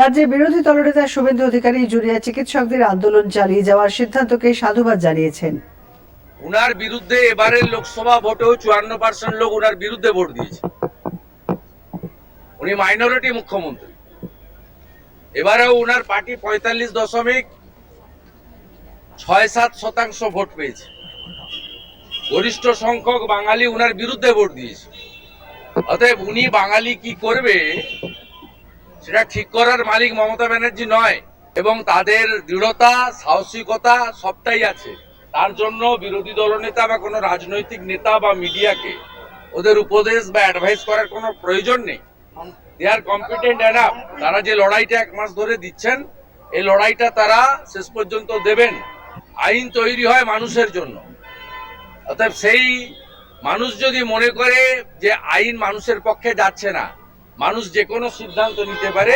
রাজ্যে বিরোধী দলনেতা শুভেন্দু অধিকারী, জুনিয়র চিকিৎসকদের আন্দোলন চালিয়ে যাওয়ার সিদ্ধান্তকে সাধুবাদ জানিয়েছেন। উনার বিরুদ্ধে এবারের লোকসভা ভোটেও চুয়ান্ন পার্সেন্ট লোক উনার বিরুদ্ধে ভোট দিয়েছে। উনি মাইনরিটি মুখ্যমন্ত্রী। এবারেও উনার পার্টি পঁয়তাল্লিশ দশমিক ছয় সাত শতাংশ ভোট পেয়েছে। গরিষ্ঠ সংখ্যক বাঙালি উনার বিরুদ্ধে ভোট দিয়েছে। অতএব উনি বাঙালি কি করবে সেটা ঠিক করার মালিক মমতা ব্যানার্জি নয়, এবং তাদের দৃঢ়তা, সাহসিকতা সবটাই আছে। তার জন্য বিরোধী দলনেতা বা কোনো রাজনৈতিক নেতা বা মিডিয়াকে ওদের উপদেশ বা অ্যাডভাইস করার কোনো প্রয়োজন নেই। দে আর কম্পিটেন্ট এনাফ তারা যে লড়াইটা এক মাস ধরে দিচ্ছেন, এই লড়াইটা তারা শেষ পর্যন্ত দেবেন। আইন তৈরি হয় মানুষের জন্য। অতএব সেই মানুষ যদি মনে করে যে আইন মানুষের পক্ষে যাচ্ছে না মানুষ যে কোনো সিদ্ধান্ত নিতে পারে